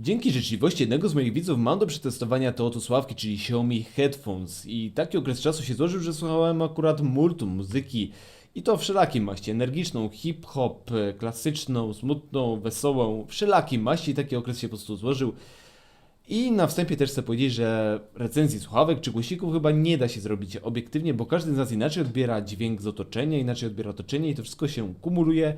Dzięki życzliwości jednego z moich widzów mam do przetestowania te oto sławki, czyli Xiaomi Headphones. I taki okres czasu się złożył, że słuchałem akurat multum muzyki. I to wszelakiej maści, energiczną, hip-hop, klasyczną, smutną, wesołą, wszelakiej maści, taki okres się po prostu złożył. I na wstępie też chcę powiedzieć, że recenzji słuchawek czy głośników chyba nie da się zrobić obiektywnie, bo każdy z nas inaczej odbiera dźwięk z otoczenia, inaczej odbiera otoczenie i to wszystko się kumuluje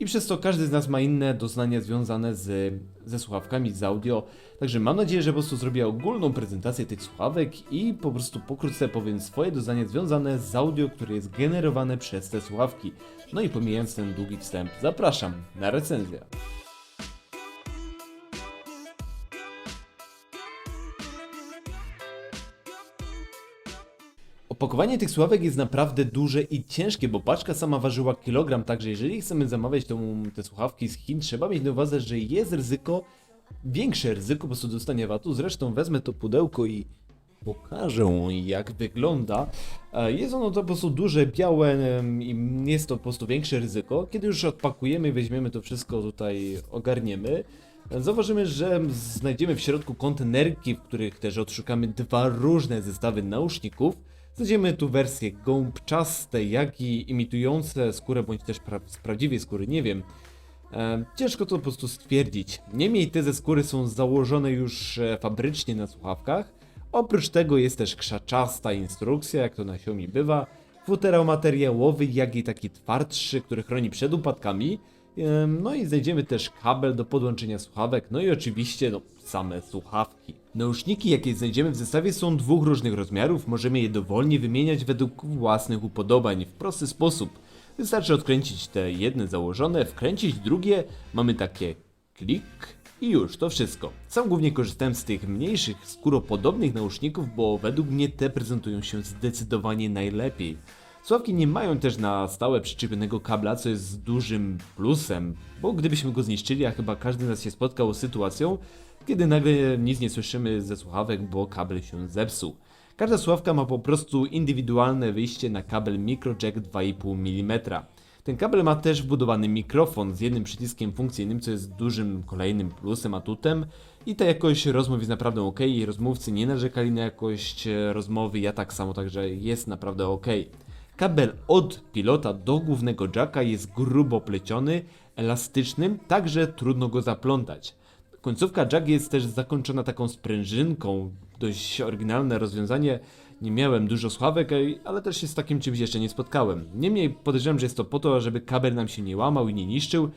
i przez to każdy z nas ma inne doznania związane z, ze słuchawkami, z audio. Także mam nadzieję, że po prostu zrobię ogólną prezentację tych słuchawek i po prostu pokrótce powiem swoje doznania związane z audio, które jest generowane przez te słuchawki. No i pomijając ten długi wstęp, zapraszam na recenzję. Opakowanie tych sławek jest naprawdę duże i ciężkie, bo paczka sama ważyła kilogram, także jeżeli chcemy zamawiać tą, te słuchawki z Chin, trzeba mieć na uwadze, że jest ryzyko, większe ryzyko po prostu dostania watu. Zresztą wezmę to pudełko i pokażę jak wygląda. E, Jest ono to po prostu duże, białe i jest to po prostu większe ryzyko. Kiedy już odpakujemy i weźmiemy to wszystko tutaj, ogarniemy, e, zauważymy, że znajdziemy w środku kontenerki, w których też odszukamy dwa różne zestawy nauszników. Znajdziemy tu wersje gąbczaste, jak i imitujące skórę, bądź też z prawdziwej skóry, nie wiem. E, ciężko to po prostu stwierdzić. Niemniej te ze skóry są założone już e, fabrycznie na słuchawkach. Oprócz tego jest też krzaczasta instrukcja, jak to na Xiaomi bywa. Futerał materiałowy, jak i taki twardszy, który chroni przed upadkami. No i znajdziemy też kabel do podłączenia słuchawek, no i oczywiście no, same słuchawki. Nauszniki, jakie znajdziemy w zestawie są dwóch różnych rozmiarów, możemy je dowolnie wymieniać według własnych upodobań w prosty sposób. Wystarczy odkręcić te jedne założone, wkręcić drugie, mamy takie klik i już, to wszystko. Sam głównie korzystałem z tych mniejszych, skóropodobnych nauszników, bo według mnie te prezentują się zdecydowanie najlepiej. Słuchawki nie mają też na stałe przyczepionego kabla, co jest dużym plusem, bo gdybyśmy go zniszczyli, a chyba każdy z nas się spotkał z sytuacją, kiedy nagle nic nie słyszymy ze słuchawek, bo kabel się zepsuł. Każda słuchawka ma po prostu indywidualne wyjście na kabel microjack 2,5 mm. Ten kabel ma też wbudowany mikrofon z jednym przyciskiem funkcyjnym, co jest dużym kolejnym plusem, atutem. I ta jakość rozmów jest naprawdę ok. Rozmówcy nie narzekali na jakość e, rozmowy, ja tak samo, także jest naprawdę ok. Kabel od pilota do głównego jacka jest grubo pleciony, elastycznym, także trudno go zaplątać. Końcówka jack jest też zakończona taką sprężynką, dość oryginalne rozwiązanie. Nie miałem dużo słuchawek, ej, ale też się z takim czymś jeszcze nie spotkałem. Niemniej podejrzewam, że jest to po to, żeby kabel nam się nie łamał i nie niszczył.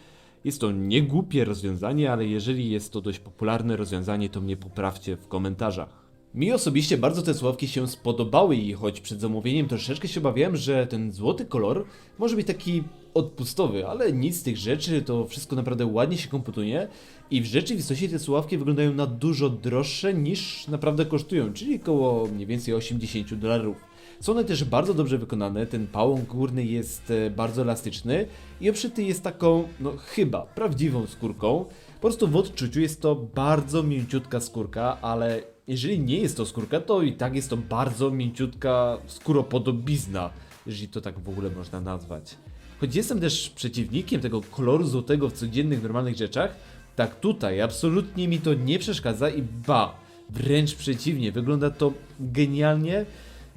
Jest to niegłupie rozwiązanie, ale jeżeli jest to dość popularne rozwiązanie, to mnie poprawcie w komentarzach. Mi osobiście bardzo te słuchawki się spodobały i choć przed zamówieniem troszeczkę się obawiałem, że ten złoty kolor może być taki odpustowy, ale nic z tych rzeczy, to wszystko naprawdę ładnie się komputuje i w rzeczywistości te słuchawki wyglądają na dużo droższe niż naprawdę kosztują, czyli około mniej więcej 80 dolarów. Są one też bardzo dobrze wykonane, ten pałąk górny jest e, bardzo elastyczny i obszyty jest taką, no chyba, prawdziwą skórką. Po prostu w odczuciu jest to bardzo mięciutka skórka, ale jeżeli nie jest to skórka, to i tak jest to bardzo mięciutka skóropodobizna, jeżeli to tak w ogóle można nazwać. Choć jestem też przeciwnikiem tego koloru złotego w codziennych, normalnych rzeczach, tak tutaj absolutnie mi to nie przeszkadza i ba, wręcz przeciwnie, wygląda to genialnie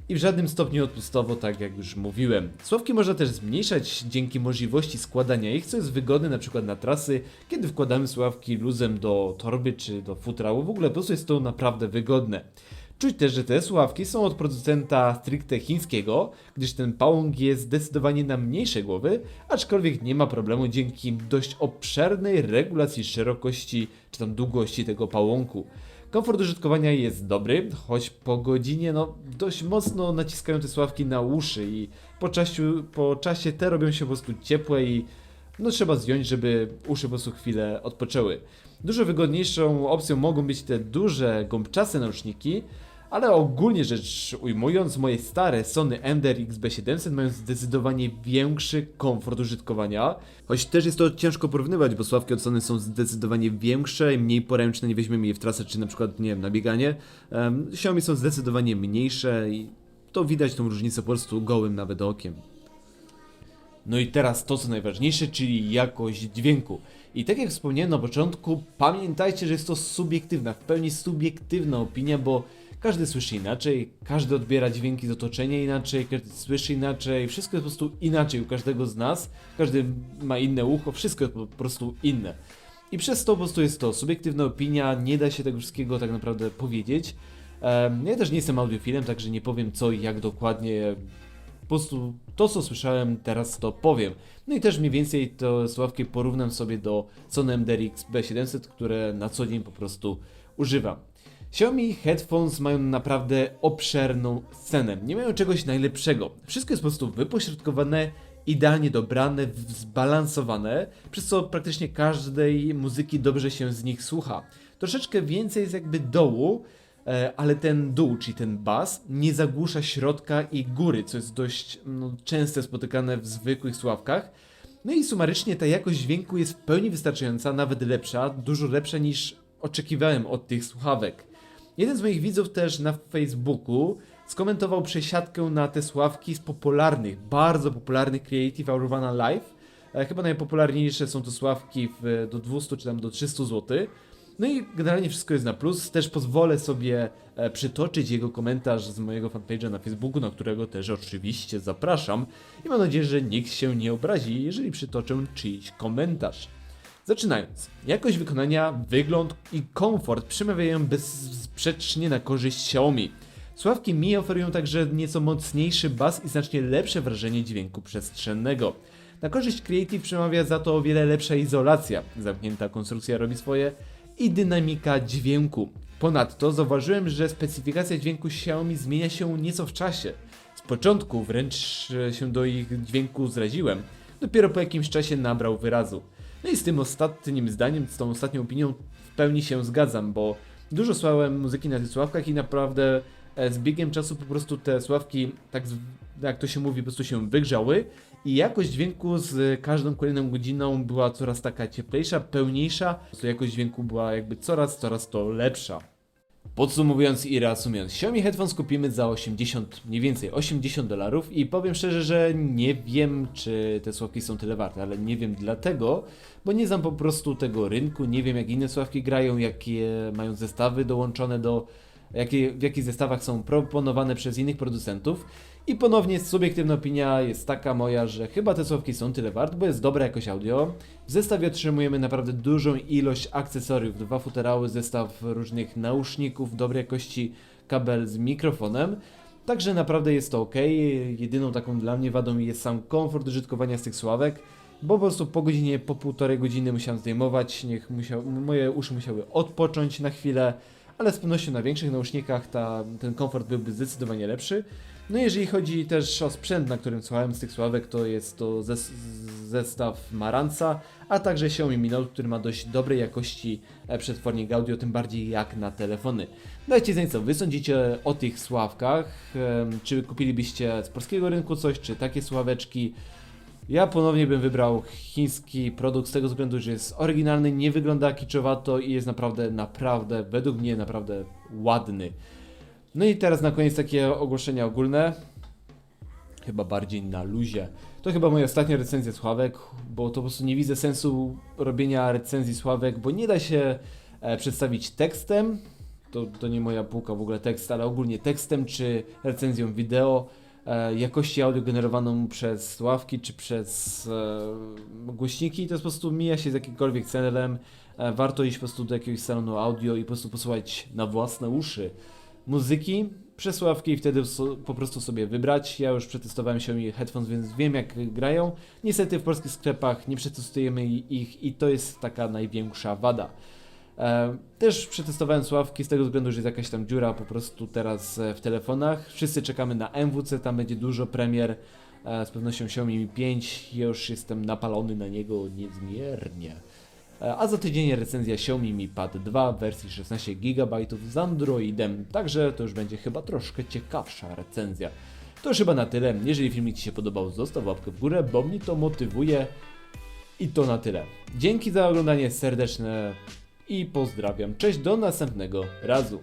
i w żadnym stopniu odpustowo, tak jak już mówiłem. Sławki można też zmniejszać dzięki możliwości składania ich, co jest wygodne na przykład na trasy, kiedy wkładamy sławki luzem do torby czy do futra, bo w ogóle po prostu jest to naprawdę wygodne. Czuć też, że te słuchawki są od producenta stricte chińskiego, gdyż ten pałąk jest zdecydowanie na mniejsze głowy, aczkolwiek nie ma problemu dzięki dość obszernej regulacji szerokości czy tam długości tego pałąku. Komfort użytkowania jest dobry, choć po godzinie no dość mocno naciskają te słuchawki na uszy i po, czasie, po czasie te robią się po prostu ciepłe i no trzeba zdjąć, żeby uszy po prostu chwilę odpoczęły. Dużo wygodniejszą opcją mogą być te duże, gąbczaste nauszniki, ale ogólnie rzecz ujmując, moje stare Sony Ender XB700 mają zdecydowanie większy komfort użytkowania. Choć też jest to ciężko porównywać, bo sławki od Sony są zdecydowanie większe i mniej poręczne, nie weźmiemy je w trasę czy na przykład, nie wiem, na bieganie. Um, Xiaomi są zdecydowanie mniejsze i to widać tą różnicę po prostu gołym nawet okiem. No i teraz to co najważniejsze, czyli jakość dźwięku. I tak jak wspomniałem na początku, pamiętajcie, że jest to subiektywna, w pełni subiektywna opinia, bo każdy słyszy inaczej, każdy odbiera dźwięki z otoczenia inaczej, każdy słyszy inaczej, wszystko jest po prostu inaczej u każdego z nas, każdy ma inne ucho, wszystko jest po prostu inne. I przez to po prostu jest to subiektywna opinia, nie da się tego wszystkiego tak naprawdę powiedzieć. Ja też nie jestem audiofilem, także nie powiem co i jak dokładnie. Po prostu to, co słyszałem, teraz to powiem. No i też mniej więcej to słuchawki porównam sobie do Sony MDRX B700, które na co dzień po prostu używam. Xiaomi Headphones mają naprawdę obszerną scenę. Nie mają czegoś najlepszego. Wszystko jest po prostu wypośrodkowane, idealnie dobrane, zbalansowane, przez co praktycznie każdej muzyki dobrze się z nich słucha. Troszeczkę więcej jest jakby dołu, e, ale ten dół, czyli ten bas, nie zagłusza środka i góry, co jest dość no, często spotykane w zwykłych słuchawkach. No i sumarycznie ta jakość dźwięku jest w pełni wystarczająca, nawet lepsza, dużo lepsza niż oczekiwałem od tych słuchawek. Jeden z moich widzów też na Facebooku skomentował przesiadkę na te słuchawki z popularnych, bardzo popularnych Creative Aurvana Live. E, Chyba najpopularniejsze są to słuchawki w, do 200 czy tam do 300 zł. No i generalnie wszystko jest na plus. Też pozwolę sobie e, przytoczyć jego komentarz z mojego fanpage'a na Facebooku, na którego też oczywiście zapraszam. I mam nadzieję, że nikt się nie obrazi, jeżeli przytoczę czyjś komentarz. Zaczynając. Jakość wykonania, wygląd i komfort przemawiają bezsprzecznie na korzyść Xiaomi. Słuchawki Mi oferują także nieco mocniejszy bas i znacznie lepsze wrażenie dźwięku przestrzennego. Na korzyść Creative przemawia za to o wiele lepsza izolacja, zamknięta konstrukcja robi swoje i dynamika dźwięku. Ponadto zauważyłem, że specyfikacja dźwięku Xiaomi zmienia się nieco w czasie. Z początku wręcz się do ich dźwięku zraziłem, dopiero po jakimś czasie nabrał wyrazu. No i z tym ostatnim zdaniem, z tą ostatnią opinią w pełni się zgadzam, bo dużo słuchałem muzyki na tych słuchawkach i naprawdę e, z biegiem czasu po prostu te słuchawki, tak jak to się mówi, po prostu się wygrzały i jakość dźwięku z każdą kolejną godziną była coraz taka cieplejsza, pełniejsza, to jakość dźwięku była jakby coraz, coraz to lepsza. Podsumowując i reasumując, Xiaomi Headphones kupimy za 80, mniej więcej 80 dolarów i powiem szczerze, że nie wiem, czy te słuchawki są tyle warte, ale nie wiem dlatego, bo nie znam po prostu tego rynku, nie wiem jak inne słuchawki grają, jakie mają zestawy dołączone do, jakie, w jakich zestawach są proponowane przez innych producentów. I ponownie subiektywna opinia jest taka moja, że chyba te słuchawki są tyle warte, bo jest dobra jakość audio. W zestawie otrzymujemy naprawdę dużą ilość akcesoriów, dwa futerały, zestaw różnych nauszników, dobrej jakości kabel z mikrofonem. Także naprawdę jest to ok. Jedyną taką dla mnie wadą jest sam komfort użytkowania z tych słuchawek, bo po prostu po godzinie, po półtorej godziny musiałem zdejmować, niech musiał, moje uszy musiały odpocząć na chwilę, ale z pewnością na większych nausznikach ta, ten komfort byłby zdecydowanie lepszy. No jeżeli chodzi też o sprzęt, na którym słuchałem z tych słuchawek, to jest to zes zestaw Maranca, a także Xiaomi Mi Note, który ma dość dobrej jakości e, przetwornik audio, tym bardziej jak na telefony. Dajcie znać co wy sądzicie o tych słuchawkach, em, czy kupilibyście z polskiego rynku coś, czy takie słuchaweczki. Ja ponownie bym wybrał chiński produkt z tego względu, że jest oryginalny, nie wygląda kiczowato i jest naprawdę, naprawdę, według mnie naprawdę ładny. No i teraz na koniec takie ogłoszenia ogólne. Chyba bardziej na luzie. To chyba moja ostatnia recenzja słuchawek, bo to po prostu nie widzę sensu robienia recenzji słuchawek, bo nie da się e, przedstawić tekstem. To, to nie moja półka w ogóle tekst, ale ogólnie tekstem czy recenzją wideo, jakości audio generowaną przez słuchawki czy przez e, głośniki. To po prostu mija się z jakimkolwiek celem. E, warto iść po prostu do jakiegoś salonu audio i po prostu posłuchać na własne uszy muzyki, przesławki i wtedy po prostu sobie wybrać. Ja już przetestowałem Xiaomi Headphones, więc wiem jak grają. Niestety w polskich sklepach nie przetestujemy ich i to jest taka największa wada. E, też przetestowałem słuchawki z tego względu, że jest jakaś tam dziura po prostu teraz e, w telefonach. Wszyscy czekamy na MWC, tam będzie dużo premier. E, z pewnością Xiaomi Mi 5, ja już jestem napalony na niego niezmiernie. A za tydzień recenzja Xiaomi Mi Pad 2 w wersji 16 GB z Androidem, także to już będzie chyba troszkę ciekawsza recenzja. To już chyba na tyle. Jeżeli filmik Ci się podobał, zostaw łapkę w górę, bo mnie to motywuje. I to na tyle. Dzięki za oglądanie serdeczne i pozdrawiam. Cześć, do następnego razu.